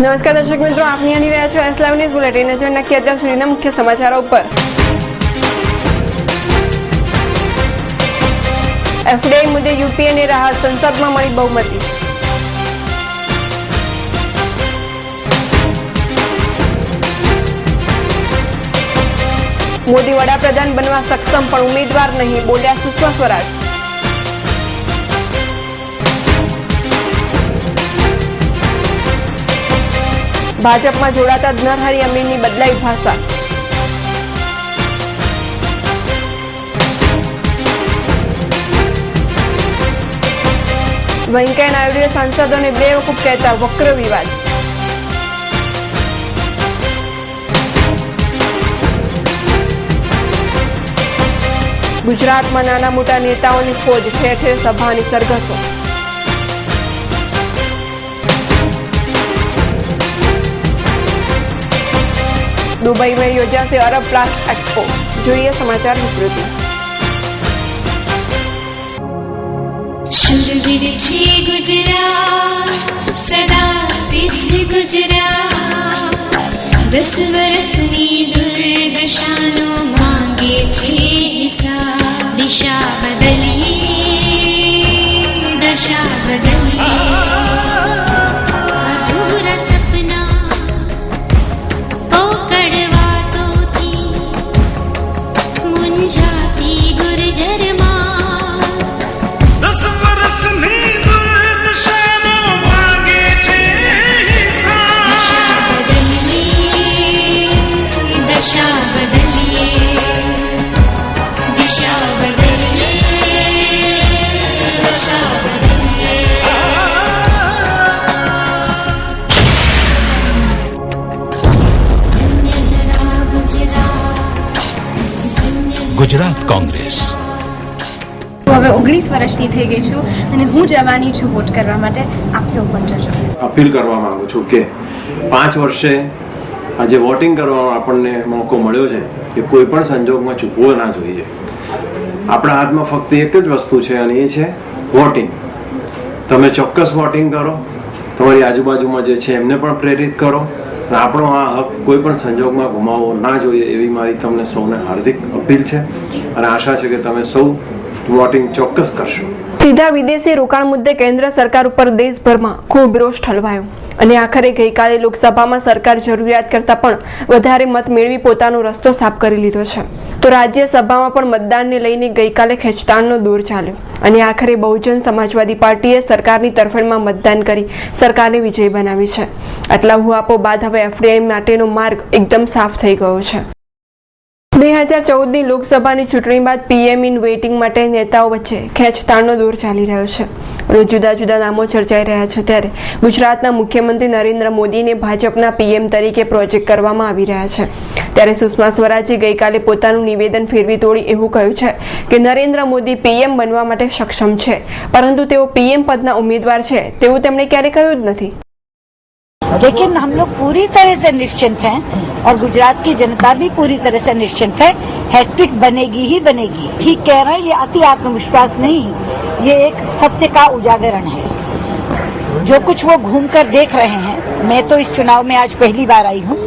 નમસ્કાર દર્શક મિત્રો, આપની નિહાળી રહ્યા છો એસ લાઈવ ન્યૂઝ બુલેટિન નજર નક્કી અત્યાર સુધીના મુખ્ય સમાચારો ઉપર. એફડીઆઈ મુદ્દે યુપીએને રાહત સંસદમાં મળી બહુમતી. મોદી વડાપ્રધાન બનવા સક્ષમ પણ ઉમેદવાર નહીં, બોલ્યા સુષ્મા સ્વરાજ. ભાજપમાં જોડાતા નરહરી અમીરની બદલાઈ ભાષા વેંકૈયા નાયડુએ સાંસદોને બે વખત કહેતા વક્ર વિવાદ. ગુજરાતમાં નાના મોટા નેતાઓની ફોજ ઠેર ઠેર સભાની સરઘસો. દુબઈમાં યોજાશે અરબ પ્લાસ્ટ એક્સપો જોઈએ સમાચાર વિસ્તૃતિ શૂરવીર છે ગુજરાત સદા સિદ્ધ ગુજરાત દસ વર્ષની દુર્દશાનો માંગે છે હિસાબ દિશા બદલીએ દશા બદલીએ દશા બદલીએ દિશા બદલીએ દશા બદલીએ ગુજરાત ધન્ય ગુજરાત કોંગ્રેસ હવે ઓગણીસ વર્ષની થઈ ગઈ છું અને હું જવાની છું વોટ કરવા માટે. આપ સૌ પણ જજો. અપીલ કરવા માંગુ છું કે પાંચ વર્ષે આજે વોટિંગ કરવાનો આપણને મોકો મળ્યો છે એ કોઈ પણ સંજોગમાં ચૂકવો ના જોઈએ. આપણા હાથમાં ફક્ત એક જ વસ્તુ છે અને એ છે વોટિંગ તમે ચોક્કસ વોટિંગ કરો. તમારી આજુબાજુમાં જે છે એમને પણ પ્રેરિત કરો. અને આપણો આ હક કોઈ પણ સંજોગમાં ગુમાવવો ના જોઈએ એવી મારી તમને સૌને હાર્દિક અપીલ છે. અને આશા છે કે તમે સૌ વોટિંગ ચોક્કસ કરશો. સીધા વિદેશી રોકાણ મુદ્દે કેન્દ્ર સરકાર ઉપર દેશભરમાં ખૂબ રોષ ઠલવાયો. અને આખરે ગઈકાલે લોકસભામાં સરકાર જરૂરિયાત કરતા પણ વધારે મત મેળવી પોતાનો રસ્તો સાફ કરી લીધો છે. તો રાજ્યસભામાં પણ મતદાનને લઈને ગઈકાલે ખેંચતાણનો દોર ચાલ્યો. અને આખરે બહુજન સમાજવાદી પાર્ટીએ સરકારની તરફેણમાં મતદાન કરી સરકારને વિજય બનાવી છે. આટલા હુઆપો બાદ હવે એફડીઆઈ માટેનો માર્ગ એકદમ સાફ થઈ ગયો છે. બે હજાર ચૌદની લોકસભાની ચૂંટણી બાદ પીએમ ઇન વેઇટિંગ માટે નેતાઓ વચ્ચે ખેંચતાણનો દોર ચાલી રહ્યો છે. રોજ જુદા જુદા નામો ચર્ચાઈ રહ્યા છે ત્યારે ગુજરાતના મુખ્યમંત્રી નરેન્દ્ર મોદીને ભાજપના પીએમ તરીકે પ્રોજેક્ટ કરવામાં આવી રહ્યા છે. ત્યારે સુષ્મા સ્વરાજે ગઈકાલે પોતાનું નિવેદન ફેરવી તોડી એવું કહ્યું છે કે નરેન્દ્ર મોદી પીએમ બનવા માટે સક્ષમ છે, પરંતુ તેઓ પીએમ પદના ઉમેદવાર છે, તેવું તેમણે ક્યારેય કહ્યું જ નથી. लेकिन हम लोग पूरी तरह से निश्चिंत हैं और गुजरात की जनता भी पूरी तरह से निश्चिंत है। हैट्रिक बनेगी ही बनेगी। ठीक कह रहे हैं, ये अति आत्मविश्वास नहीं, ये एक सत्य का उजागरण है। जो कुछ वो घूम कर देख रहे हैं, मैं तो इस चुनाव में आज पहली बार आई हूँ,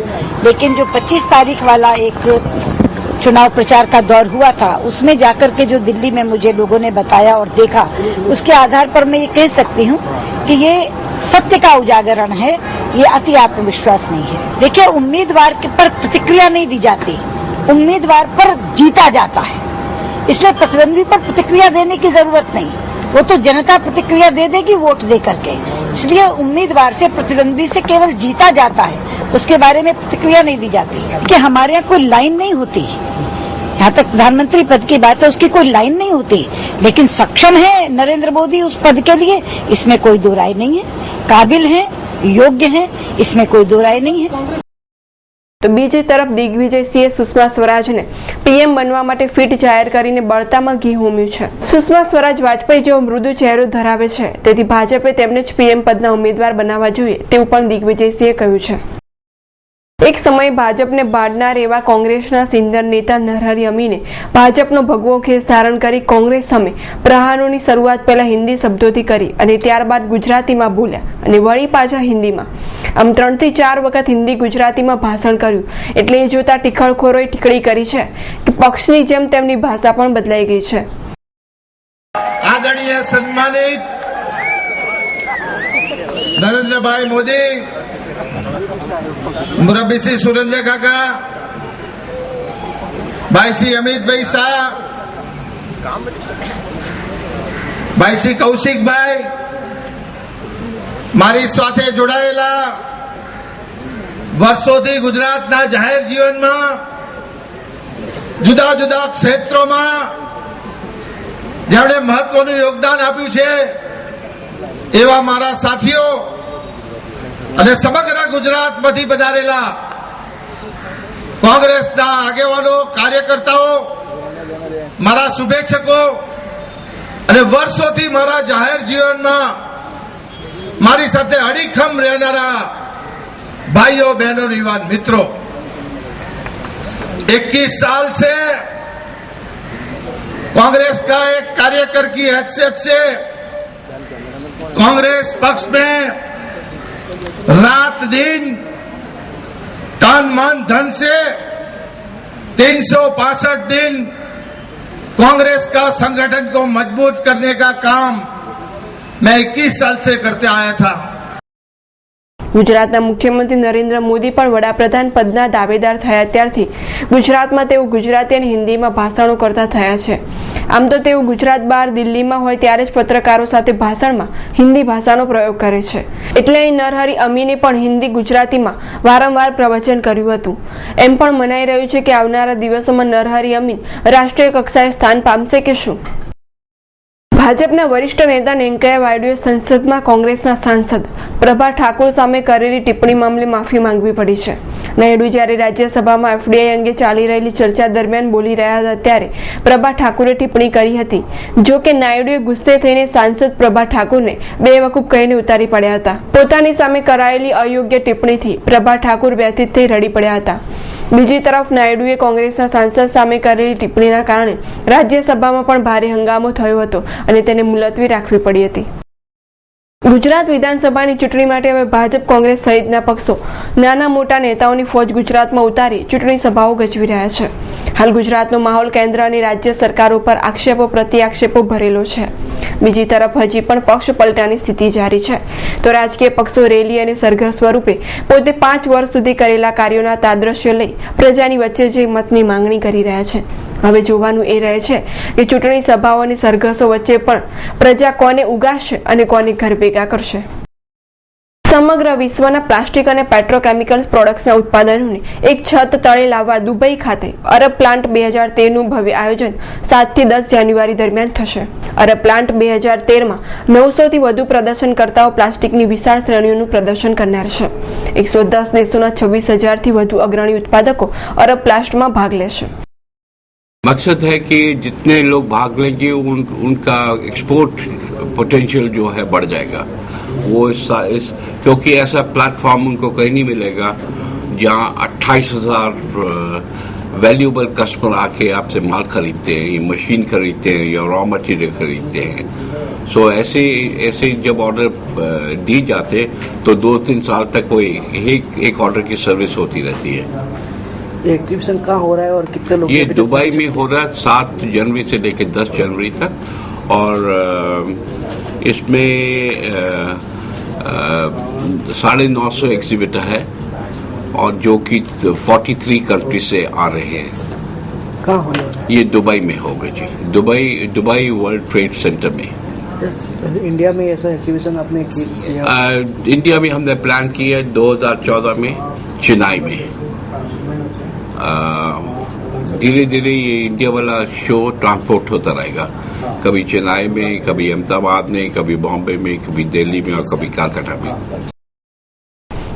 लेकिन जो 25 तारीख वाला एक चुनाव प्रचार का दौर हुआ था, उसमें जाकर के जो दिल्ली में मुझे लोगों ने बताया और देखा, उसके आधार पर मैं ये कह सकती हूँ कि ये सत्य का उजागरण है ये अति आत्मविश्वास नहीं है। देखिए, उम्मीदवार के पर प्रतिक्रिया नहीं दी जाती। उम्मीदवार पर जीता जाता है। इसलिए प्रतिद्वंदी पर प्रतिक्रिया देने की ज़रूरत नहीं। वो तो जनता प्रतिक्रिया दे देगी वोट दे करके। इसलिए उम्मीदवार से, प्रतिद्वंदी से केवल जीता जाता है। उसके बारे में प्रतिक्रिया नहीं दी जाती कि हमारे यहाँ कोई लाइन नहीं होती। जहाँ तक प्रधानमंत्री पद की बात है, उसकी कोई लाइन नहीं होती। लेकिन सक्षम है नरेंद्र मोदी उस पद के लिए। इसमें कोई दो राय नहीं है। काबिल है योग्य है इसमें कोई दो राय नहीं है તો બીજી તરફ દિગ્વિજયસિંહે સુષ્મા સ્વરાજને પીએમ બનવા માટે ફિટ જાહેર કરીને બળતામાં ઘી હોમ્યું છે સુષ્મા સ્વરાજ વાજપેયી જેવો મૃદુ ચહેરો ધરાવે છે તેથી ભાજપે તેમને જ પીએમ પદના ઉમેદવાર બનાવવા જોઈએ તેવું પણ દિગ્વિજયસિંહે કહ્યું છે એક સમયે ભાજપને બાળનાર એવા કોંગ્રેસના સિંદર નેતા નરહરી અમીને ભાજપનો ભગવો ખેસ ધારણ કરી કોંગ્રેસ સામે પ્રહારોની શરૂઆત પહેલા હિન્દી શબ્દોથી કરી અને ત્યારબાદ ગુજરાતીમાં બોલ્યા અને વળી પાછા હિન્દીમાં. આમ ત્રણથી ચાર વખત હિન્દી ગુજરાતીમાં ભાષણ કર્યું. એટલે એ જોતા ટીખળખોરોએ ટીકડી કરી છે કે પક્ષની જેમ તેમની ભાષા પણ બદલાઈ ગઈ છે. આદરણીય સન્માનિત નરેન્દ્રભાઈ મોદી મુરબ્બીસિંહ સુરેન્દ્ર કાકા ભાઈસી અમિતભાઈ શાહ ભાઈસી કૌશિકભાઈ, મારી સાથે જોડાયેલા વર્ષોથી ગુજરાતના જાહેર જીવનમાં, જુદા જુદા ક્ષેત્રોમાં જેમણે મહત્વનું યોગદાન આપ્યું છે, એવા મારા સાથીઓ અને સમગ્ર ગુજરાતમાંથી પધારેલા કોંગ્રેસના આગેવાનો કાર્યકર્તાઓ મારા શુભેચ્છકો અને વર્ષોથી મારા જાહેર જીવનમાં મારી સાથે અડીખમ રહેનારા ભાઈઓ બહેનો યુવાન મિત્રો 21 साल से कांग्रेस का एक कार्यकर की हैसियत से कांग्रेस पक्ष में रात दिन, तन मन धन से, तीन दिन, कांग्रेस का संगठन को मज़बूत करने का काम मैं 21 साल से करते आया था। ગુજરાતના મુખ્યમંત્રી નરેન્દ્ર મોદી પણ વડાપ્રધાન પદના દાવેદાર થયા ત્યારથી ગુજરાતમાં તેઓ ગુજરાતી અને હિન્દીમાં ભાષણો કરતા થયા છે. આમ તો તેઓ ગુજરાત બહાર દિલ્હીમાં હોય ત્યારે જ પત્રકારો સાથે ભાષણમાં હિન્દી ભાષાનો પ્રયોગ કરે છે. એટલે અહીં નરહરી અમીને પણ હિન્દી ગુજરાતીમાં વારંવાર પ્રવચન કર્યું હતું. એમ પણ મનાઈ રહ્યું છે કે આવનારા દિવસોમાં નરહરી અમીન રાષ્ટ્રીય કક્ષાએ સ્થાન પામશે કે શું? ભાજપના વરિષ્ઠ નેતા વેંકૈયા નાયડુએ સંસદમાં કોંગ્રેસના સાંસદ પ્રભા ઠાકોર સામે કરેલી ટિપ્પણી મામલે માફી માંગવી પડી છે. નાયડુ જ્યારે રાજ્યસભામાં એફડીઆઈ અંગે ચાલી રહેલી ચર્ચા દરમિયાન બોલી રહ્યા હતા ત્યારે પ્રભા ઠાકુરે ટિપ્પણી કરી હતી. જો કે નાયડુએ ગુસ્સે થઈને સાંસદ પ્રભા ઠાકુરને બે વકૂફ કહીને ઉતારી પડ્યા હતા. પોતાની સામે કરાયેલી અયોગ્ય ટિપ્પણીથી પ્રભા ઠાકુર વ્યથિત થઈ રડી પડ્યા હતા. બીજી તરફ નાયડુએ કોંગ્રેસના સાંસદ સામે કરેલી ટિપ્પણીના કારણે રાજ્યસભામાં પણ ભારે હંગામો થયો હતો અને તેને મુલતવી રાખવી પડી હતી. ગુજરાત વિધાનસભાની ચૂંટણી માટે હવે ભાજપ કોંગ્રેસ સહિતના પક્ષો નાના મોટા નેતાઓની ફોજ ગુજરાતમાં ઉતારી ચૂંટણી સભાઓ ગજવી રહ્યા છે. હાલ ગુજરાતનો માહોલ કેન્દ્ર અને રાજ્ય સરકારો પર આક્ષેપો પ્રતિ આક્ષેપો ભરેલો છે. બીજી તરફ હજી પણ પક્ષ પલટાની સ્થિતિ જારી છે. તો રાજકીય પક્ષો રેલી અને સરઘર સ્વરૂપે પોતે પાંચ વર્ષ સુધી કરેલા કાર્યોના તાદ્રશ્ય લઈ પ્રજાની વચ્ચે જઈ મતની માંગણી કરી રહ્યા છે હવે જોવાનું એ રહે છે કે ચૂંટણી સભાઓ અને સરઘસો વચ્ચે પણ પ્રજા કોને ઉગાડશે અને કોને ઘર ભેગા કરશે? સમગ્ર વિશ્વના પ્લાસ્ટિક અને પેટ્રોકેમિકલ્સ પ્રોડક્ટ્સના ઉત્પાદનોને એક છત તળે લાવવા દુબઈ ખાતે અરબ પ્લાન્ટ બે હજાર તેરનું ભવ્ય આયોજન સાતથી દસ જાન્યુઆરી દરમિયાન થશે. અરબ પ્લાન્ટ બે હજાર તેરમાં નવસોથી વધુ પ્રદર્શનકર્તાઓ પ્લાસ્ટિકની વિશાળ શ્રેણીઓનું પ્રદર્શન કરનાર છે. એકસો દસ દેશોના છવ્વીસ હજારથી વધુ અગ્રણી ઉત્પાદકો અરબ પ્લાસ્ટમાં ભાગ લેશે. मकसद है कि जितने लोग भाग लेंगे उन, उनका एक्सपोर्ट पोटेंशियल जो है बढ़ जाएगा। वो इस, इस क्योंकि ऐसा प्लेटफॉर्म उनको कहीं नहीं मिलेगा जहाँ अट्ठाईस हज़ार वैल्यूबल कस्टमर आके आपसे माल खरीदते हैं या मशीन खरीदते हैं या रॉ मटेरियल खरीदते हैं। सो ऐसे ऐसे जब ऑर्डर दी जाते तो दो तीन साल तक वो एक एक ऑर्डर की सर्विस होती रहती है। एग्जीबिशन कहाँ हो रहा है और कितने लोग ये दुबई में हो रहा है सात जनवरी से लेकर दस जनवरी तक। और इसमें साढ़े नौ सौ एग्जीबिटर है और जो कि 43 कंट्री से आ रहे हैं। कहाँ होने वाला ये दुबई में होगा जी। Dubai Dubai world trade centre में। इंडिया में ऐसा एग्जीबिशन आपने की- किया इंडिया में हमने प्लान किया है 2014 में चेन्नई में। धीरे धीरे ये इंडिया वाला शो ट्रांसपोर्ट होता रहेगा कभी चेन्नई में कभी अहमदाबाद में कभी बॉम्बे में कभी दिल्ली में और कभी कलकत्ता में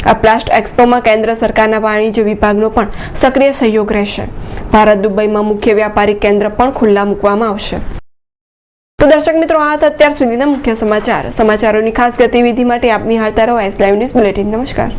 આ પ્લાસ્ટ એક્સપોમાં કેન્દ્ર સરકારના વાણિજ્ય વિભાગનો પણ સક્રિય સહયોગ રહેશે ભારત દુબઈમાં મુખ્ય વ્યાપારિક કેન્દ્ર પણ ખુલ્લા મૂકવામાં આવશે તો દર્શક મિત્રો આ હતા અત્યાર સુધીના મુખ્ય સમાચાર સમાચારોની ખાસ ગતિવિધિ માટે આપ નિહાળતા રહો એસ લાઈવ ન્યૂઝ બુલેટિન નમસ્કાર